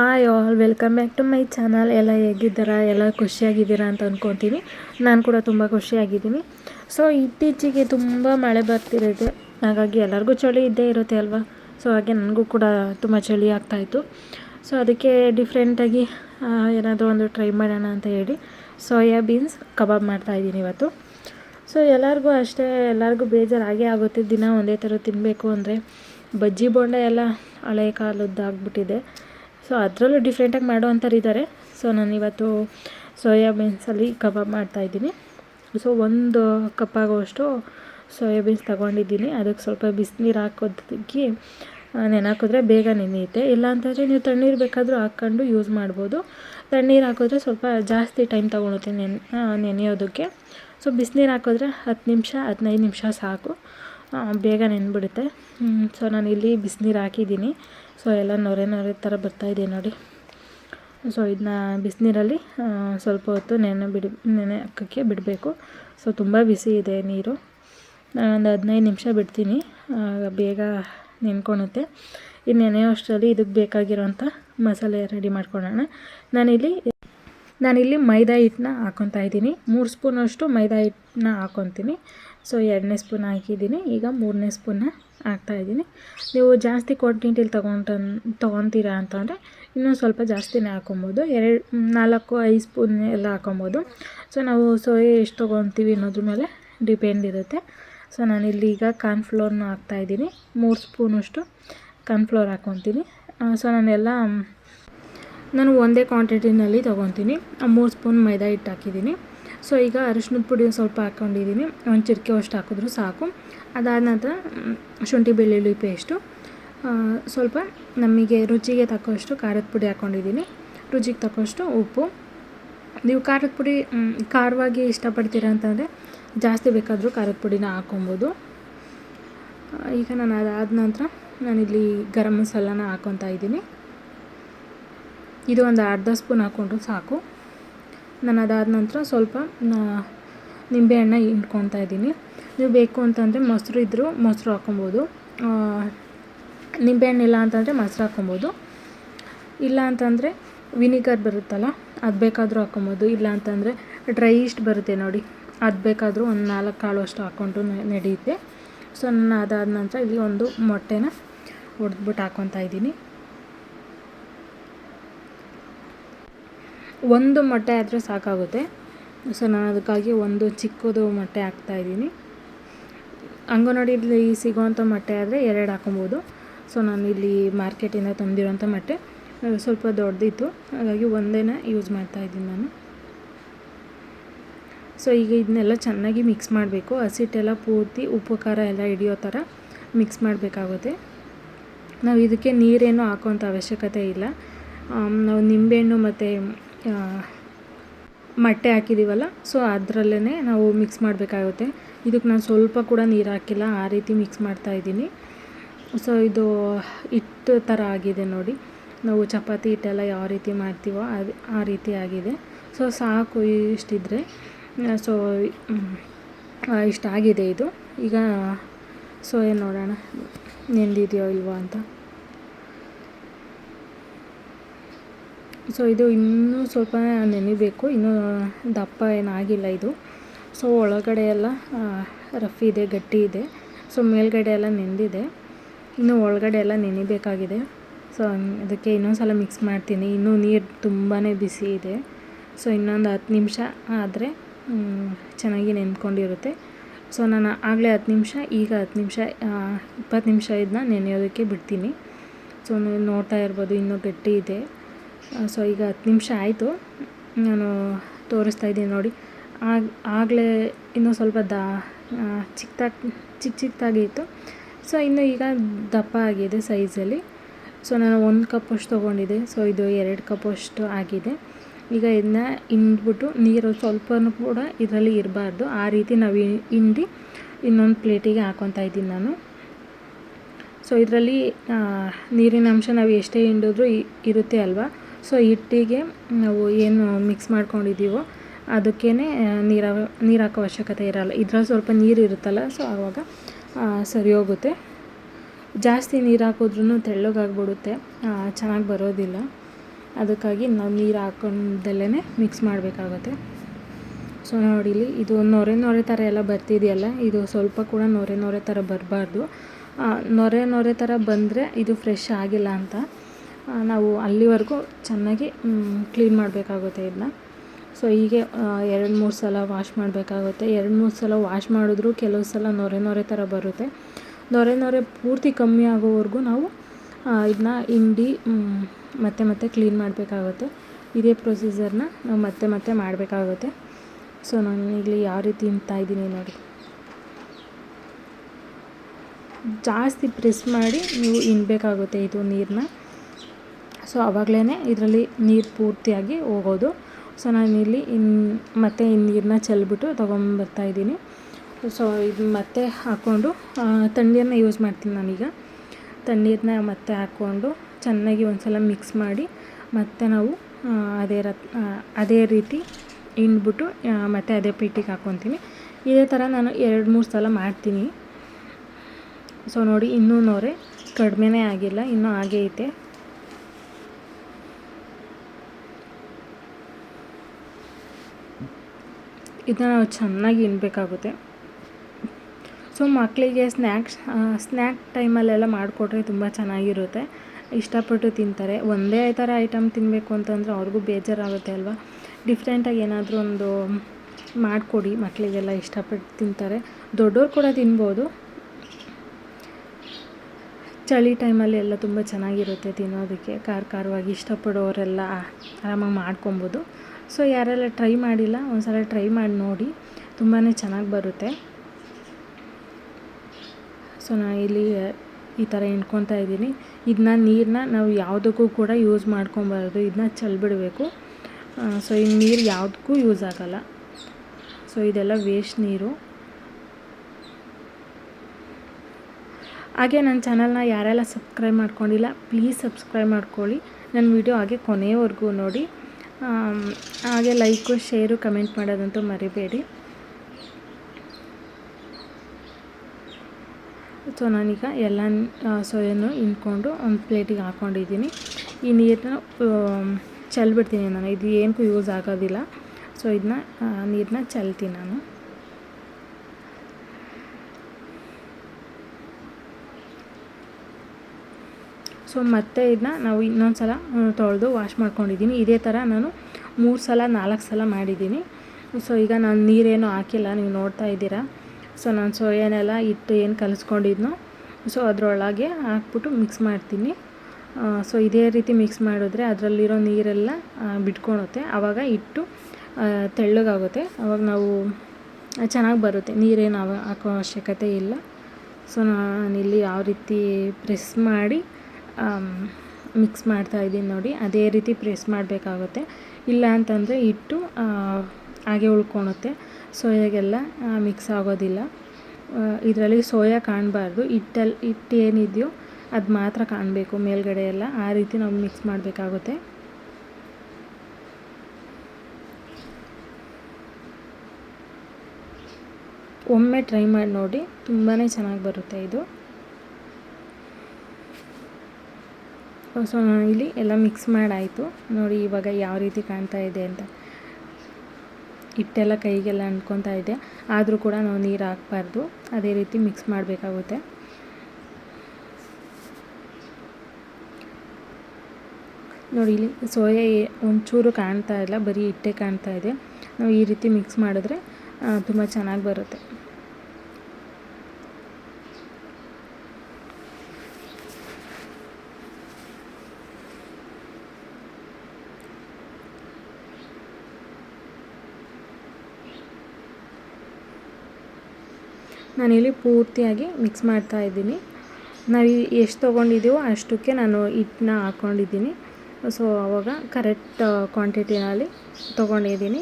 Hi all welcome back to my channel ಎಲ್ಲ ಹೇಗಿದ್ದೀರಾ? ಎಲ್ಲ ಖುಷಿಯಾಗಿದ್ದೀರಾ ಅಂತ ಅಂದ್ಕೊತೀನಿ ನಾನು ಕೂಡ ತುಂಬ ಖುಷಿಯಾಗಿದ್ದೀನಿ. ಸೊ ಇತ್ತೀಚೆಗೆ ತುಂಬ ಮಳೆ ಬರ್ತಿರೋದು ಹಾಗಾಗಿ ಎಲ್ಲರಿಗೂ ಚಳಿ ಇದ್ದೇ ಇರುತ್ತೆ ಅಲ್ವಾ? ಸೊ ಹಾಗೆ ನನಗೂ ಕೂಡ ತುಂಬ ಚಳಿ ಆಗ್ತಾಯಿತ್ತು ಸೊ ಅದಕ್ಕೆ ಡಿಫ್ರೆಂಟಾಗಿ ಏನಾದರೂ ಒಂದು ಟ್ರೈ ಮಾಡೋಣ ಅಂತ ಹೇಳಿ. ಸೋಯಾ ಬೀನ್ಸ್ ಕಬಾಬ್ ಮಾಡ್ತಾಯಿದ್ದೀನಿ ಇವತ್ತು. ಸೊ ಎಲ್ಲರಿಗೂ ಅಷ್ಟೇ, ಎಲ್ಲರಿಗೂ ಬೇಜಾರಾಗೇ ಆಗುತ್ತೆ. ದಿನ ಒಂದೇ ಥರ ತಿನ್ನಬೇಕು ಅಂದರೆ ಬಜ್ಜಿ ಬೋಂಡೆ ಎಲ್ಲ ಹಳೆ ಕಾಲದ್ದು ಆಗಿಬಿಟ್ಟಿದೆ. ಸೊ ಅದರಲ್ಲೂ ಡಿಫ್ರೆಂಟಾಗಿ ಮಾಡೋವಂಥವ್ರು ಇದ್ದಾರೆ ಸೊ ನಾನು ಇವತ್ತು ಸೋಯಾಬೀನ್ಸಲ್ಲಿ ಕಬಾಬ್ ಮಾಡ್ತಾಯಿದ್ದೀನಿ ಸೊ ಒಂದು ಕಪ್ ಆಗುವಷ್ಟು ಸೋಯಾಬೀನ್ಸ್ ತೊಗೊಂಡಿದ್ದೀನಿ. ಅದಕ್ಕೆ ಸ್ವಲ್ಪ ಬಿಸಿನೀರು ಹಾಕೋದಕ್ಕೆ ನೆನೆ ಬೇಗ ನೆನೆಯುತ್ತೆ. ಇಲ್ಲ ಅಂತಂದರೆ ನೀವು ತಣ್ಣೀರು ಬೇಕಾದರೂ ಹಾಕ್ಕೊಂಡು ಯೂಸ್ ಮಾಡ್ಬೋದು. ತಣ್ಣೀರು ಹಾಕಿದ್ರೆ ಸ್ವಲ್ಪ ಜಾಸ್ತಿ ಟೈಮ್ ತೊಗೊಳುತ್ತೆ ನೆನೆ ನೆನೆಯೋದಕ್ಕೆ. ಸೊ ಬಿಸಿನೀರು ಹಾಕಿದ್ರೆ ಹತ್ತು ನಿಮಿಷ, ಹದಿನೈದು ನಿಮಿಷ ಸಾಕು. ಬೇಗ ನೆನ್ಬಿಡುತ್ತೆ. ಸೊ ನಾನು ಇಲ್ಲಿ ಬಿಸಿನೀರು ಹಾಕಿದ್ದೀನಿ. ಸೊ ಎಲ್ಲ ನೊರೆ ನೊರೆ ಥರ ಬರ್ತಾಯಿದೆ ನೋಡಿ. ಸೊ ಇದನ್ನ ಬಿಸಿನೀರಲ್ಲಿ ಸ್ವಲ್ಪ ಹೊತ್ತು ನೆನೆ ಬಿಡಿ, ನೆನೆ ಹಾಕೋಕ್ಕೆ ಬಿಡಬೇಕು. ಸೊ ತುಂಬ ಬಿಸಿ ಇದೆ ನೀರು. ಒಂದು ಹದಿನೈದು ನಿಮಿಷ ಬಿಡ್ತೀನಿ. ಬೇಗ ನೆನ್ಕೊಳುತ್ತೆ ಇನ್ನು ನೆನೆಯೋಷ್ಟರಲ್ಲಿ ಇದಕ್ಕೆ ಬೇಕಾಗಿರೋಂಥ ಮಸಾಲೆ ರೆಡಿ ಮಾಡ್ಕೊಳ್ಳೋಣ ನಾನಿಲ್ಲಿ ನಾನಿಲ್ಲಿ ಮೈದಾ ಹಿಟ್ಟನ್ನ ಹಾಕೊತಾ ಇದ್ದೀನಿ. ಮೂರು ಸ್ಪೂನಷ್ಟು ಮೈದಾ ಹಿಟ್ಟನ್ನ ಹಾಕೊತೀನಿ. ಸೊ ಎರಡನೇ ಸ್ಪೂನ್ ಹಾಕಿದ್ದೀನಿ. ಈಗ ಮೂರನೇ ಸ್ಪೂನ್ನ ಹಾಕ್ತಾಯಿದ್ದೀನಿ ನೀವು ಜಾಸ್ತಿ ಕ್ವಾಂಟಿಟಿಲಿ ತೊಗೊಂಡು ತೊಗೊತೀರಾ ಅಂತಂದರೆ ಇನ್ನೂ ಸ್ವಲ್ಪ ಜಾಸ್ತಿನೇ ಹಾಕೊಬೋದು. ಎರಡು, ನಾಲ್ಕು, ಐದು ಸ್ಪೂನ್ ಎಲ್ಲ ಹಾಕೊಬೋದು. ಸೊ ನಾವು ಸೋಯಾ ಎಷ್ಟು ತೊಗೊತೀವಿ ಅನ್ನೋದ್ರ ಮೇಲೆ ಡಿಪೆಂಡ್ ಇರುತ್ತೆ. ಸೊ ನಾನಿಲ್ಲಿ ಈಗ ಕಾರ್ನ್ಫ್ಲೋರ್ನ ಹಾಕ್ತಾಯಿದ್ದೀನಿ ಮೂರು ಸ್ಪೂನಷ್ಟು ಕಾರ್ನ್ಫ್ಲೋರ್ ಹಾಕ್ಕೊತೀನಿ ಸೊ ನಾನೆಲ್ಲ ನಾನು ಒಂದೇ ಕ್ವಾಂಟಿಟಿನಲ್ಲಿ ತೊಗೊತೀನಿ. ಮೂರು ಸ್ಪೂನ್ ಮೈದಾ ಹಿಟ್ಟು ಹಾಕಿದ್ದೀನಿ. ಸೊ ಈಗ ಅರಿಶಿನದ ಪುಡಿ ಸ್ವಲ್ಪ ಹಾಕ್ಕೊಂಡಿದ್ದೀನಿ ಒಂದು ಚಿಟಿಕೆ ಅಷ್ಟು ಹಾಕಿದ್ರು ಸಾಕು. ಅದಾದ ನಂತರ ಶುಂಠಿ, ಬೆಳ್ಳುಳ್ಳಿ ಪೇಸ್ಟು ಸ್ವಲ್ಪ ನಮಗೆ ರುಚಿಗೆ ತಕ್ಕಷ್ಟು ಖಾರದ ಪುಡಿ ಹಾಕ್ಕೊಂಡಿದ್ದೀನಿ ರುಚಿಗೆ ತಕ್ಕಷ್ಟು ಉಪ್ಪು. ನೀವು ಖಾರದ ಪುಡಿ ಖಾರವಾಗಿ ಇಷ್ಟಪಡ್ತೀರ ಅಂತಂದರೆ ಜಾಸ್ತಿ ಬೇಕಾದರೂ ಖಾರದ ಪುಡಿನ ಹಾಕ್ಕೊಬೋದು ಈಗ ನಾನು ಅದಾದ ನಂತರ ನಾನಿಲ್ಲಿ ಗರಂ ಮಸಾಲಾನ ಹಾಕ್ಕೊತಾ ಇದ್ದೀನಿ ಇದು ಒಂದು ಅರ್ಧ ಸ್ಪೂನ್ ಹಾಕ್ಕೊಂಡ್ರು ಸಾಕು. ನಾನು ಅದಾದ ನಂತರ ಸ್ವಲ್ಪ ನಿಂಬೆಹಣ್ಣ ಹಿಂಡ್ಕೊತಾ ಇದ್ದೀನಿ. ನೀವು ಬೇಕು ಅಂತಂದರೆ ಮೊಸರು ಇದ್ದರೂ ಮೊಸರು ಹಾಕೊಬೋದು ನಿಂಬೆಹಣ್ಣು ಇಲ್ಲ ಅಂತಂದರೆ ಮೊಸರು ಹಾಕೊಬೋದು ಇಲ್ಲ ಅಂತಂದರೆ ವಿನಿಗರ್ ಬರುತ್ತಲ್ಲ, ಅದು ಬೇಕಾದರೂ ಹಾಕ್ಕೊಬೋದು. ಇಲ್ಲ ಅಂತಂದರೆ ಡ್ರೈ ಇಷ್ಟು ಬರುತ್ತೆ ನೋಡಿ, ಅದು ಬೇಕಾದರೂ ಒಂದು ನಾಲ್ಕು ಕಾಳು ಅಷ್ಟು ಹಾಕ್ಕೊಂಡು ನಡೆಯುತ್ತೆ ಸೊ, ನಾನು ಅದಾದ ನಂತರ ಇಲ್ಲಿ ಒಂದು ಮೊಟ್ಟೆನ ಹೊಡೆದ್ಬಿಟ್ಟು ಹಾಕ್ಕೊತಾ ಇದ್ದೀನಿ. ಒಂದು ಮೊಟ್ಟೆ ಆದರೆ ಸಾಕಾಗುತ್ತೆ. ಸೊ ನಾನು ಅದಕ್ಕಾಗಿ ಒಂದು ಚಿಕ್ಕದು ಮೊಟ್ಟೆ ಹಾಕ್ತಾಯಿದ್ದೀನಿ ಇಲ್ಲಿ ಸಿಗೋವಂಥ ಮೊಟ್ಟೆ ಆದರೆ ಎರಡು ಹಾಕೊಬೋದು ಸೊ ನಾನು ಇಲ್ಲಿ ಮಾರ್ಕೆಟಿಂದ ತಂದಿರೋಂಥ ಮೊಟ್ಟೆ ಸ್ವಲ್ಪ ದೊಡ್ಡದಿತ್ತು. ಹಾಗಾಗಿ ಒಂದೇನ ಯೂಸ್ ಮಾಡ್ತಾಯಿದ್ದೀನಿ ನಾನು. ಸೊ ಈಗ ಇದನ್ನೆಲ್ಲ ಚೆನ್ನಾಗಿ ಮಿಕ್ಸ್ ಮಾಡಬೇಕು. ಹಸಿಟ್ಟೆಲ್ಲ ಪೂರ್ತಿ ಉಪ್ಪು, ಖಾರ ಎಲ್ಲ ಹಿಡಿಯೋ ಥರ ಮಿಕ್ಸ್ ಮಾಡಬೇಕಾಗುತ್ತೆ. ನಾವು ಇದಕ್ಕೆ ನೀರೇನು ಹಾಕೋಂಥ ಅವಶ್ಯಕತೆ ಇಲ್ಲ. ನಾವು ನಿಂಬೆಹಣ್ಣು ಮತ್ತು ಮೊಟ್ಟೆ ಹಾಕಿದ್ದೀವಲ್ಲ ಸೊ ಅದರಲ್ಲೇ ನಾವು ಮಿಕ್ಸ್ ಮಾಡಬೇಕಾಗುತ್ತೆ. ಇದಕ್ಕೆ ನಾನು ಸ್ವಲ್ಪ ಕೂಡ ನೀರು ಹಾಕಿಲ್ಲ, ಆ ರೀತಿ ಮಿಕ್ಸ್ ಮಾಡ್ತಾ ಇದ್ದೀನಿ. ಸೊ ಇದು ಹಿಟ್ಟು ಥರ ಆಗಿದೆ ನೋಡಿ. ನಾವು ಚಪಾತಿ ಹಿಟ್ಟೆಲ್ಲ ಯಾವ ರೀತಿ ಮಾಡ್ತೀವೋ ಅದು, ಆ ರೀತಿ ಆಗಿದೆ. ಸೊ ಸಾಕು ಇಷ್ಟಿದ್ರೆ. ಸೊ ಇಷ್ಟಾಗಿದೆ ಇದು. ಈಗ ಸೊ ಏನು ನೋಡೋಣ, ನೆಂದಿದೆಯೋ ಇಲ್ವೋ ಅಂತ. ಸೊ ಇದು ಇನ್ನೂ ಸ್ವಲ್ಪ ನೆನಿಬೇಕು. ಇನ್ನೂ ದಪ್ಪ ಏನಾಗಿಲ್ಲ ಇದು. ಸೊ ಒಳಗಡೆ ಎಲ್ಲ ರಫ್ ಇದೆ, ಗಟ್ಟಿ ಇದೆ. ಸೊ ಮೇಲ್ಗಡೆ ಎಲ್ಲ ನೆಂದಿದೆ. ಇನ್ನು ಒಳಗಡೆ ಎಲ್ಲ ನೆನಿಬೇಕಾಗಿದೆ. ಸೊ ಅದಕ್ಕೆ ಇನ್ನೊಂದು ಮಿಕ್ಸ್ ಮಾಡ್ತೀನಿ. ಇನ್ನೂ ನೀರು ತುಂಬಾ ಬಿಸಿ ಇದೆ. ಸೊ ಇನ್ನೊಂದು ಹತ್ತು ನಿಮಿಷ ಆದರೆ ಚೆನ್ನಾಗಿ ನೆನ್ಕೊಂಡಿರುತ್ತೆ. ಸೊ ನಾನು ಆಗಲೇ ಹತ್ತು ನಿಮಿಷ, ಈಗ ಹತ್ತು ನಿಮಿಷ ಇಪ್ಪತ್ತು ನಿಮಿಷ ಇದನ್ನ ನೆನೆಯೋದಕ್ಕೆ ಬಿಡ್ತೀನಿ. ಸೊ ನೀವು ನೋಡ್ತಾ ಇರ್ಬೋದು, ಇನ್ನೂ ಗಟ್ಟಿ ಇದೆ. ಸೊ ಈಗ ಹತ್ತು ನಿಮಿಷ ಆಯಿತು. ನಾನು ತೋರಿಸ್ತಾ ಇದ್ದೀನಿ ನೋಡಿ. ಆಗ, ಆಗಲೇ ಇನ್ನೂ ಸ್ವಲ್ಪ ದ ಚಿಕ್ಕದಾಗಿ ಚಿಕ್ಕ ಚಿಕ್ಕದಾಗಿತ್ತು ಸೊ ಇನ್ನು ಈಗ ದಪ್ಪ ಆಗಿದೆ ಸೈಜಲ್ಲಿ. ಸೊ ನಾನು ಒಂದು ಕಪ್ಪಷ್ಟು ತೊಗೊಂಡಿದ್ದೆ. ಸೊ ಇದು ಎರಡು ಕಪ್ಪಷ್ಟು ಆಗಿದೆ. ಈಗ ಇದನ್ನ ಹಿಂಡ್ಬಿಟ್ಟು ನೀರು ಸ್ವಲ್ಪನೂ ಕೂಡ ಇದರಲ್ಲಿ ಇರಬಾರ್ದು. ಆ ರೀತಿ ನಾವು ಹಿಂಡಿ ಇನ್ನೊಂದು ಪ್ಲೇಟಿಗೆ ಹಾಕೊತಾ ಇದ್ದೀನಿ ನಾನು. ಸೊ ಇದರಲ್ಲಿ ನೀರಿನ ಅಂಶ ನಾವು ಎಷ್ಟೇ ಹಿಂಡಿದ್ರೂ ಇರುತ್ತೆ ಅಲ್ವಾ? ಸೊ ಹಿಟ್ಟಿಗೆ ನಾವು ಏನು ಮಿಕ್ಸ್ ಮಾಡ್ಕೊಂಡಿದ್ದೀವೋ ಅದಕ್ಕೇ ನೀರು ನೀರು ಹಾಕೋ ಅವಶ್ಯಕತೆ ಇರೋಲ್ಲ. ಇದ್ರಲ್ಲಿ ಸ್ವಲ್ಪ ನೀರು ಇರುತ್ತಲ್ಲ, ಸೊ ಆವಾಗ ಸರಿ ಹೋಗುತ್ತೆ. ಜಾಸ್ತಿ ನೀರು ಹಾಕಿದ್ರೂ ತೆಳ್ಳಗಾಗ್ಬಿಡುತ್ತೆ. ಚೆನ್ನಾಗಿ ಬರೋದಿಲ್ಲ. ಅದಕ್ಕಾಗಿ ನಾವು ನೀರು ಹಾಕೊಂಡಲ್ಲೇ ಮಿಕ್ಸ್ ಮಾಡಬೇಕಾಗುತ್ತೆ. ಸೊ ನೋಡಿಲಿ ಇದು ನೊರೆ ನೊರೆ ಥರ ಎಲ್ಲ ಬರ್ತಿದೆಯಲ್ಲ, ಇದು ಸ್ವಲ್ಪ ಕೂಡ ನೊರೆ ನೊರೆ ಥರ ಬರಬಾರ್ದು. ನೊರೆ ನೊರೆ ಥರ ಬಂದರೆ ಇದು ಫ್ರೆಶ್ ಆಗಿಲ್ಲ ಅಂತ. ನಾವು ಅಲ್ಲಿವರೆಗೂ ಚೆನ್ನಾಗಿ ಕ್ಲೀನ್ ಮಾಡಬೇಕಾಗುತ್ತೆ ಇದನ್ನ. ಸೊ ಹೀಗೆ ಎರಡು ಮೂರು ಸಲ ವಾಶ್ ಮಾಡಬೇಕಾಗುತ್ತೆ. ಎರಡು ಮೂರು ಸಲ ವಾಶ್ ಮಾಡಿದ್ರೂ ಕೆಲವು ಸಲ ನೊರೆ ನೊರೆ ಥರ ಬರುತ್ತೆ. ನೊರೆ ನೊರೆ ಪೂರ್ತಿ ಕಮ್ಮಿ ಆಗೋವರೆಗೂ ನಾವು ಇದನ್ನ ಹಿಂಡಿ ಮತ್ತೆ ಮತ್ತೆ ಕ್ಲೀನ್ ಮಾಡಬೇಕಾಗುತ್ತೆ. ಇದೇ ಪ್ರೊಸೀಜರ್ನ ನಾವು ಮತ್ತೆ ಮತ್ತೆ ಮಾಡಬೇಕಾಗುತ್ತೆ. ಸೊ ನಾನು ಇಲ್ಲಿ ಯಾವ ರೀತಿ ಇದ್ದೀನಿ ನೋಡಿ. ಜಾಸ್ತಿ ಪ್ರೆಸ್ ಮಾಡಿ ನೀವು ಇನ್ಬೇಕಾಗುತ್ತೆ ಇದು ನೀರನ್ನ ಸೊ ಆವಾಗಲೇ ಇದರಲ್ಲಿ ನೀರು ಪೂರ್ತಿಯಾಗಿ ಹೋಗೋದು. ಸೊ ನಾನಿಲ್ಲಿ ಇನ್, ಮತ್ತೆ ಈ ನೀರನ್ನ ಚೆಲ್ಬಿಟ್ಟು ತೊಗೊಂಬರ್ತಾ ಇದ್ದೀನಿ. ಸೊ ಇದು ಮತ್ತೆ ಹಾಕ್ಕೊಂಡು ತಣ್ಣೀರನ್ನ ಯೂಸ್ ಮಾಡ್ತೀನಿ ನಾನೀಗ. ತಣ್ಣೀರನ್ನ ಮತ್ತೆ ಹಾಕ್ಕೊಂಡು ಚೆನ್ನಾಗಿ ಒಂದು ಸಲ ಮಿಕ್ಸ್ ಮಾಡಿ, ಮತ್ತೆ ನಾವು ಅದೇ ಅದೇ ರೀತಿ ಹಿಂಡ್ಬಿಟ್ಟು ಮತ್ತೆ ಅದೇ ಪೀಟಿಗೆ ಹಾಕ್ಕೊತೀನಿ ಇದೇ ಥರ ನಾನು ಎರಡು, ಮೂರು ಸಲ ಮಾಡ್ತೀನಿ. ಸೊ ನೋಡಿ ಇನ್ನೂ ನೋರೆ ಕಡಿಮೆನೇ ಆಗಿಲ್ಲ, ಇನ್ನೂ ಹಾಗೇ ಐತೆ. ಇದನ್ನ ನಾವು ಚೆನ್ನಾಗಿ ಇನ್ಬೇಕಾಗುತ್ತೆ ಸೊ ಮಕ್ಕಳಿಗೆ ಸ್ನ್ಯಾಕ್ಸ್ ಸ್ನ್ಯಾಕ್ ಟೈಮಲ್ಲೆಲ್ಲ ಮಾಡಿಕೊಟ್ರೆ ತುಂಬ ಚೆನ್ನಾಗಿರುತ್ತೆ. ಇಷ್ಟಪಟ್ಟು ತಿಂತಾರೆ. ಒಂದೇ ಥರ ಐಟಮ್ ತಿನ್ನಬೇಕು ಅಂತಂದರೆ ಅವ್ರಿಗೂ ಬೇಜಾರಾಗುತ್ತೆ ಅಲ್ವಾ? ಡಿಫ್ರೆಂಟಾಗಿ ಏನಾದರೂ ಒಂದು ಮಾಡಿಕೊಡಿ. ಮಕ್ಕಳಿಗೆಲ್ಲ ಇಷ್ಟಪಟ್ಟು ತಿಂತಾರೆ. ದೊಡ್ಡವ್ರು ಕೂಡ ತಿನ್ಬೋದು. ಚಳಿ ಟೈಮಲ್ಲಿ ಎಲ್ಲ ತುಂಬ ಚೆನ್ನಾಗಿರುತ್ತೆ ತಿನ್ನೋದಕ್ಕೆ. ಖಾರ ಖಾರವಾಗಿ ಇಷ್ಟಪಡೋರೆಲ್ಲ ಆರಾಮಾಗಿ ಮಾಡ್ಕೊಬೋದು. ಸೊ ಯಾರೆಲ್ಲ ಟ್ರೈ ಮಾಡಿಲ್ಲ ಒಂದು ಸಲ ಟ್ರೈ ಮಾಡಿ ನೋಡಿ. ತುಂಬಾ ಚೆನ್ನಾಗಿ ಬರುತ್ತೆ. ಸೊ ನಾನು ಇಲ್ಲಿ ಈ ಥರ ಹಿಂಡ್ಕೊತಾ ಇದ್ದೀನಿ. ಇದನ್ನ ನೀರನ್ನ ನಾವು ಯಾವುದಕ್ಕೂ ಕೂಡ ಯೂಸ್ ಮಾಡ್ಕೊಬಾರ್ದು. ಇದನ್ನ ಚೆಲ್ಬಿಡಬೇಕು. ಸೊ ಈ ನೀರು ಯಾವುದಕ್ಕೂ ಯೂಸ್ ಆಗೋಲ್ಲ. ಸೊ ಇದೆಲ್ಲ ವೇಸ್ಟ್ ನೀರು. ಹಾಗೆ ನನ್ನ ಚಾನಲ್ನ ಯಾರೆಲ್ಲ ಸಬ್ಸ್ಕ್ರೈಬ್ ಮಾಡ್ಕೊಂಡಿಲ್ಲ ಪ್ಲೀಸ್ ಸಬ್ಸ್ಕ್ರೈಬ್ ಮಾಡ್ಕೊಳ್ಳಿ. ನನ್ನ ವಿಡಿಯೋ ಹಾಗೆ ಕೊನೆಯವರೆಗೂ ನೋಡಿ. ಹಾಗೆ ಲೈಕು, ಶೇರು, ಕಮೆಂಟ್ ಮಾಡೋದಂತೂ ಮರಿಬೇಡಿ. ಸೊ ನಾನೀಗ ಎಲ್ಲ ಸೋಯನ್ನು ಹಿಂಡ್ಕೊಂಡು ಒಂದು ಪ್ಲೇಟಿಗೆ ಹಾಕ್ಕೊಂಡಿದ್ದೀನಿ ಈ ನೀರನ್ನ ಚೆಲ್ಬಿಡ್ತೀನಿ ನಾನು. ಇದು ಏನಕ್ಕೂ ಯೂಸ್ ಆಗೋದಿಲ್ಲ. ಸೊ ಇದನ್ನ ನೀರನ್ನ ಚೆಲ್ತೀನಿ ನಾನು. ಸೊ ಮತ್ತೆ ಇದನ್ನ ನಾವು ಇನ್ನೊಂದು ಸಲ ತೊಳೆದು ವಾಶ್ ಮಾಡ್ಕೊಂಡಿದ್ದೀನಿ ಇದೇ ಥರ ನಾನು ಮೂರು ಸಲ, ನಾಲ್ಕು ಸಲ ಮಾಡಿದ್ದೀನಿ ಸೊ ಈಗ ನಾನು ನೀರೇನು ಹಾಕಿಲ್ಲ, ನೀವು ನೋಡ್ತಾ ಇದ್ದೀರಾ? ಸೊ ನಾನು ಸೋಯಾನೆಲ್ಲ ಇಟ್ಟು ಏನು ಕಲಿಸ್ಕೊಂಡಿದ್ನೋ, ಸೊ ಅದರೊಳಗೆ ಹಾಕ್ಬಿಟ್ಟು ಮಿಕ್ಸ್ ಮಾಡ್ತೀನಿ. ಸೊ ಇದೇ ರೀತಿ ಮಿಕ್ಸ್ ಮಾಡಿದ್ರೆ ಅದರಲ್ಲಿರೋ ನೀರೆಲ್ಲ ಬಿಟ್ಕೊಳುತ್ತೆ. ಆವಾಗ ಇಟ್ಟು ತೆಳ್ಳಗಾಗುತ್ತೆ. ಆವಾಗ ನಾವು ಚೆನ್ನಾಗಿ ಬರುತ್ತೆ. ನೀರೇನು ಹಾಕೋ ಅವಶ್ಯಕತೆ ಇಲ್ಲ. ಸೊ ನಾನಿಲ್ಲಿ ಯಾವ ರೀತಿ ಪ್ರೆಸ್ ಮಾಡಿ ಮಿಕ್ಸ್ ಮಾಡ್ತಾ ಇದ್ದೀನಿ ನೋಡಿ. ಅದೇ ರೀತಿ ಪ್ರೆಸ್ ಮಾಡಬೇಕಾಗುತ್ತೆ. ಇಲ್ಲ ಅಂತಂದರೆ ಹಿಟ್ಟು ಹಾಗೆ ಉಳ್ಕೊಳುತ್ತೆ. ಸೋಯಾಗೆಲ್ಲ ಮಿಕ್ಸ್ ಆಗೋದಿಲ್ಲ. ಇದರಲ್ಲಿ ಸೋಯಾ ಕಾಣಬಾರ್ದು. ಹಿಟ್ಟಲ್ಲಿ ಹಿಟ್ಟು ಏನಿದೆಯೋ ಅದು ಮಾತ್ರ ಕಾಣಬೇಕು ಮೇಲ್ಗಡೆ ಎಲ್ಲ. ಆ ರೀತಿ ನಾವು ಮಿಕ್ಸ್ ಮಾಡಬೇಕಾಗುತ್ತೆ. ಒಮ್ಮೆ ಟ್ರೈ ಮಾಡಿ ನೋಡಿ. ತುಂಬಾ ಚೆನ್ನಾಗಿ ಬರುತ್ತೆ ಇದು. ಸೊ ಇಲ್ಲಿ ಎಲ್ಲ ಮಿಕ್ಸ್ ಮಾಡಾಯಿತು. ನೋಡಿ, ಇವಾಗ ಯಾವ ರೀತಿ ಕಾಣ್ತಾ ಇದೆ ಅಂತ. ಹಿಟ್ಟೆಲ್ಲ ಕೈಗೆಲ್ಲ ಅಂಟ್ಕೊತಾ ಇದೆ. ಆದರೂ ಕೂಡ ನಾವು ನೀರು ಹಾಕ್ಬಾರ್ದು. ಅದೇ ರೀತಿ ಮಿಕ್ಸ್ ಮಾಡಬೇಕಾಗುತ್ತೆ. ನೋಡಿ, ಇಲ್ಲಿ ಸೋಯಾ ಒಂಚೂರು ಕಾಣ್ತಾ ಇಲ್ಲ. ಬರೀ ಹಿಟ್ಟೆ ಕಾಣ್ತಾ ಇದೆ. ನಾವು ಈ ರೀತಿ ಮಿಕ್ಸ್ ಮಾಡಿದ್ರೆ ತುಂಬ ಚೆನ್ನಾಗಿ ಬರುತ್ತೆ. ನಾನಿಲ್ಲಿ ಪೂರ್ತಿಯಾಗಿ ಮಿಕ್ಸ್ ಮಾಡ್ತಾ ಇದ್ದೀನಿ. ನಾವು ಎಷ್ಟು ತೊಗೊಂಡಿದ್ದೀವೋ ಅಷ್ಟಕ್ಕೆ ನಾನು ಹಿಟ್ಟನ್ನ ಹಾಕ್ಕೊಂಡಿದ್ದೀನಿ ಸೊ ಅವಾಗ ಕರೆಕ್ಟ್ ಕ್ವಾಂಟಿಟಿನಲ್ಲಿ ತೊಗೊಂಡಿದ್ದೀನಿ.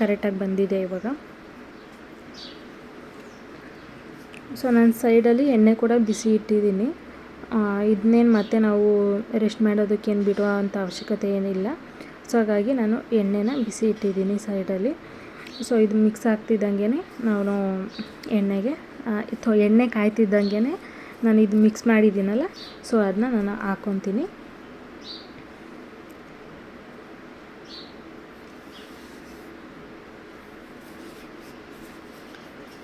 ಕರೆಕ್ಟಾಗಿ ಬಂದಿದೆ ಇವಾಗ. ಸೊ ನಾನು ಸೈಡಲ್ಲಿ ಎಣ್ಣೆ ಕೂಡ ಬಿಸಿ ಇಟ್ಟಿದ್ದೀನಿ. ಇದನ್ನೇನು ಮತ್ತೆ ನಾವು ರೆಸ್ಟ್ ಮಾಡೋದಕ್ಕೇನು ಬಿಡುವ ಅಂಥ ಅವಶ್ಯಕತೆ ಏನಿಲ್ಲ. ಸೊ ಹಾಗಾಗಿ ನಾನು ಎಣ್ಣೆನ ಬಿಸಿ ಇಟ್ಟಿದ್ದೀನಿ ಸೈಡಲ್ಲಿ ಸೊ ಇದು ಮಿಕ್ಸ್ ಆಗ್ತಿದ್ದಂಗೆ ನಾನು ಎಣ್ಣೆಗೆ ಥೊ ಎಣ್ಣೆ ಕಾಯ್ತಿದ್ದಂಗೆ ನಾನು ಇದು ಮಿಕ್ಸ್ ಮಾಡಿದ್ದೀನಲ್ಲ ಸೊ ಅದನ್ನ ನಾನು ಹಾಕೊತೀನಿ.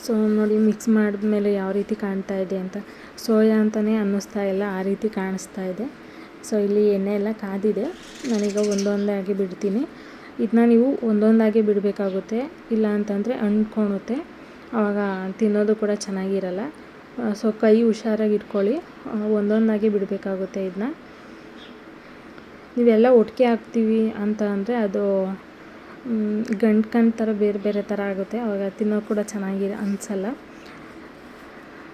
ಸೊ ನೋಡಿ ಮಿಕ್ಸ್ ಮಾಡಿದ್ಮೇಲೆ ಯಾವ ರೀತಿ ಕಾಣ್ತಾ ಇದೆ ಅಂತ. ಸೋಯಾ ಅಂತಲೇ ಅನ್ನಿಸ್ತಾ ಇಲ್ಲ, ಆ ರೀತಿ ಕಾಣಿಸ್ತಾ ಇದೆ. ಸೊ ಇಲ್ಲಿ ಎಣ್ಣೆ ಎಲ್ಲ ಕಾದಿದೆ, ನಾನೀಗ ಒಂದೊಂದಾಗಿ ಬಿಡ್ತೀನಿ. ಇದನ್ನ ನೀವು ಒಂದೊಂದಾಗಿ ಬಿಡಬೇಕಾಗುತ್ತೆ, ಇಲ್ಲ ಅಂತಂದರೆ ಅಂಟ್ಕೊಳುತ್ತೆ ಆವಾಗ ತಿನ್ನೋದು ಕೂಡ ಚೆನ್ನಾಗಿರಲ್ಲ. ಸೊ ಕೈ ಹುಷಾರಾಗಿ ಇಟ್ಕೊಳ್ಳಿ. ಒಂದೊಂದಾಗಿ ಬಿಡಬೇಕಾಗುತ್ತೆ ಇದನ್ನ ನೀವೆಲ್ಲ ಒಟ್ಟಿಗೆ ಹಾಕ್ತೀವಿ ಅಂತ ಅಂದರೆ ಅದು ಗಂಟು ಕಣ್ ಥರ ಬೇರೆ ಬೇರೆ ಥರ ಆಗುತ್ತೆ. ಆವಾಗ ತಿನ್ನೋ ಕೂಡ ಚೆನ್ನಾಗಿ ಅನಿಸಲ್ಲ.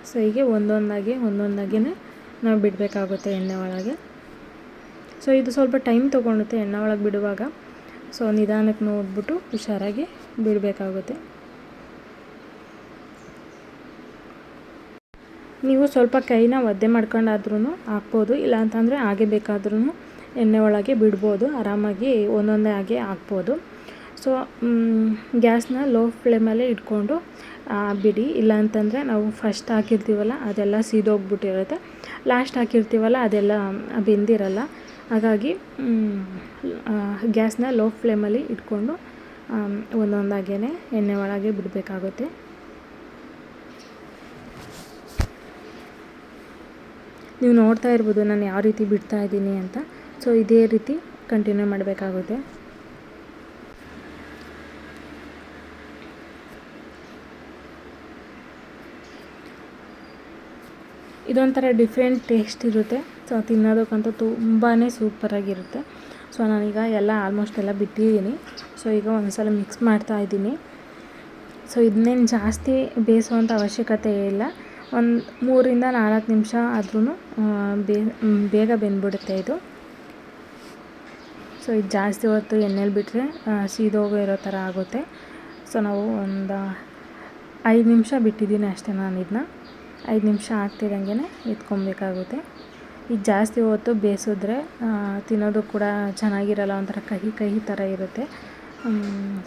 ಸೊ ಹೀಗೆ ಒಂದೊಂದಾಗಿ ಒಂದೊಂದಾಗಿಯೇ ನಾವು ಬಿಡಬೇಕಾಗುತ್ತೆ ಎಣ್ಣೆ ಒಳಗೆ. ಸೊ ಇದು ಸ್ವಲ್ಪ ಟೈಮ್ ತೊಗೊಳುತ್ತೆ ಎಣ್ಣೆ ಒಳಗೆ ಬಿಡುವಾಗ. ಸೊ ನಿಧಾನಕ್ಕೆ ನೋಡ್ಬಿಟ್ಟು ಹುಷಾರಾಗಿ ಬಿಡಬೇಕಾಗುತ್ತೆ. ನೀವು ಸ್ವಲ್ಪ ಕೈನ ಒದ್ದೆ ಮಾಡ್ಕೊಂಡಾದ್ರೂ ಹಾಕ್ಬೋದು ಇಲ್ಲ ಅಂತಂದರೆ ಹಾಗೆ ಬೇಕಾದ್ರೂ ಎಣ್ಣೆ ಒಳಗೆ ಬಿಡ್ಬೋದು, ಆರಾಮಾಗಿ ಒಂದೊಂದೇ ಹಾಗೆ ಹಾಕ್ಬೋದು. ಸೊ ಗ್ಯಾಸ್ನ ಲೋ ಫ್ಲೇಮಲ್ಲೇ ಇಟ್ಕೊಂಡು ಬಿಡಿ. ಇಲ್ಲ ಅಂತಂದರೆ ನಾವು ಫಸ್ಟ್ ಹಾಕಿರ್ತೀವಲ್ಲ, ಅದೆಲ್ಲ ಸೀದೋಗ್ಬಿಟ್ಟಿರುತ್ತೆ. ಲಾಸ್ಟ್ ಹಾಕಿರ್ತೀವಲ್ಲ, ಅದೆಲ್ಲ ಬೆಂದಿರಲ್ಲ. ಹಾಗಾಗಿ ಗ್ಯಾಸ್ನ ಲೋ ಫ್ಲೇಮಲ್ಲಿ ಇಟ್ಕೊಂಡು ಒಂದೊಂದಾಗೇ ಎಣ್ಣೆ ಒಳಗೆ ಬಿಡಬೇಕಾಗುತ್ತೆ. ನೀವು ನೋಡ್ತಾ ಇರ್ಬೋದು ನಾನು ಯಾವ ರೀತಿ ಬಿಡ್ತಾ ಇದ್ದೀನಿ ಅಂತ. ಸೊ ಇದೇ ರೀತಿ ಕಂಟಿನ್ಯೂ ಮಾಡಬೇಕಾಗುತ್ತೆ. ಇದೊಂಥರ ಡಿಫ್ರೆಂಟ್ ಟೇಸ್ಟ್ ಇರುತ್ತೆ. ಸೊ ತಿನ್ನೋದಕ್ಕಂತೂ ತುಂಬಾ ಸೂಪರಾಗಿರುತ್ತೆ ಸೊ ನಾನೀಗ ಎಲ್ಲ ಆಲ್ಮೋಸ್ಟ್ ಎಲ್ಲ ಬಿಟ್ಟಿದ್ದೀನಿ. ಸೊ ಈಗ ಒಂದ್ಸಲ ಮಿಕ್ಸ್ ಮಾಡ್ತಾ ಇದ್ದೀನಿ. ಸೊ ಇದನ್ನೇನು ಜಾಸ್ತಿ ಬೇಯಿಸುವಂಥ ಅವಶ್ಯಕತೆ ಇಲ್ಲ. ಒಂದು ಮೂರಿಂದ ನಾಲ್ಕು ನಿಮಿಷ ಆದ್ರೂ ಬೇಗ ಬೆಂದ್ಬಿಡುತ್ತೆ ಇದು. ಸೊ, ಇದು ಜಾಸ್ತಿ ಹೊತ್ತು ಎಣ್ಣೆಲಿ ಬಿಟ್ಟರೆ ಸೀದೋಗ ಇರೋ ಥರ ಆಗುತ್ತೆ. ಸೊ, ನಾವು ಒಂದು ಐದು ನಿಮಿಷ ಬಿಟ್ಟಿದ್ದೀನಿ ಅಷ್ಟೇ ನಾನು ಇದನ್ನ. ಐದು ನಿಮಿಷ ಆಗ್ತಿದ್ದಂಗೆ ಎತ್ಕೊಬೇಕಾಗುತ್ತೆ. ಇದು ಜಾಸ್ತಿ ಹೊತ್ತು ಬೇಯಿಸಿದ್ರೆ ತಿನ್ನೋದು ಕೂಡ ಚೆನ್ನಾಗಿರಲ್ಲ, ಒಂಥರ ಕಹಿ ಕಹಿ ಥರ ಇರುತ್ತೆ.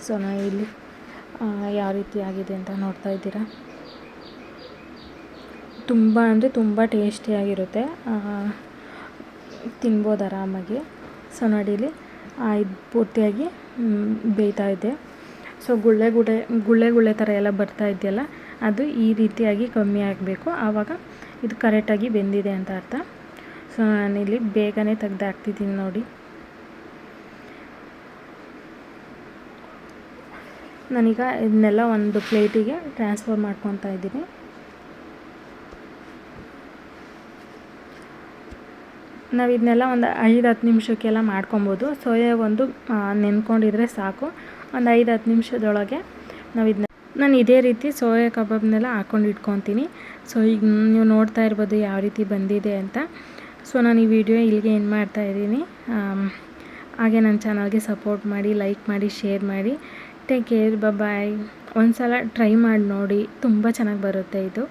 ಸೊ ನಾ ಇಲ್ಲಿ ಯಾವ ರೀತಿ ಆಗಿದೆ ಅಂತ ನೋಡ್ತಾ ಇದ್ದೀರಾ? ತುಂಬ ಅಂದರೆ ತುಂಬ ಟೇಸ್ಟಿಯಾಗಿರುತ್ತೆ. ತಿನ್ಬೋದು ಆರಾಮಾಗಿ. ಸೊ ನಡೀಲಿ. ಇದು ಪೂರ್ತಿಯಾಗಿ ಬೇಯ್ತಾ ಇದೆ. ಸೊ ಗುಳ್ಳೆ ಗುಡೆ, ಗುಳ್ಳೆ ಗುಳ್ಳೆ ಥರ ಎಲ್ಲ ಬರ್ತಾ ಇದೆಯಲ್ಲ, ಅದು ಈ ರೀತಿಯಾಗಿ ಕಮ್ಮಿ ಆಗಬೇಕು. ಆವಾಗ ಇದು ಕರೆಕ್ಟಾಗಿ ಬೆಂದಿದೆ ಅಂತ ಅರ್ಥ. ಸೊ ನಾನಿಲ್ಲಿ ಬೇಗನೆ ತೆಗ್ದು ಹಾಕ್ತಿದ್ದೀನಿ ನೋಡಿ. ನಾನೀಗ ಇದನ್ನೆಲ್ಲ ಒಂದು ಪ್ಲೇಟಿಗೆ ಟ್ರಾನ್ಸ್ಫರ್ ಮಾಡ್ಕೊತಾ ಇದ್ದೀನಿ. ನಾವು ಇದನ್ನೆಲ್ಲ ಒಂದು ಐದು ಹತ್ತು ನಿಮಿಷಕ್ಕೆಲ್ಲ ಮಾಡ್ಕೊಬೋದು. ಸೋಯಾ ಒಂದು ನೆನ್ಕೊಂಡಿದ್ರೆ ಸಾಕು. ಒಂದು ಐದು ಹತ್ತು ನಿಮಿಷದೊಳಗೆ ನಾವು ಇದನ್ನ ನಾನು ಇದೇ ರೀತಿ ಸೋಯಾ ಕಬಾಬ್ನೆಲ್ಲ ಹಾಕ್ಕೊಂಡು ಇಟ್ಕೊತೀನಿ. ಸೊ, ಈಗ ನೀವು ನೋಡ್ತಾ ಇರ್ಬೋದು ಯಾವ ರೀತಿ ಬಂದಿದೆ ಅಂತ. ಸೊ, ನಾನು ಈ ವಿಡಿಯೋ ಇಲ್ಲಿಗೆ ಏನು ಮಾಡ್ತಾ ಇದ್ದೀನಿ. ಹಾಗೆ ನನ್ನ ಚಾನಲ್ಗೆ ಸಪೋರ್ಟ್ ಮಾಡಿ, ಲೈಕ್ ಮಾಡಿ, ಶೇರ್ ಮಾಡಿ. ಟೇಕ್ ಕೇರ್ ಬಾಯ್ ಒಂದು ಸಲ ಟ್ರೈ ಮಾಡಿ ನೋಡಿ. ತುಂಬ ಚೆನ್ನಾಗಿ ಬರುತ್ತೆ ಇದು.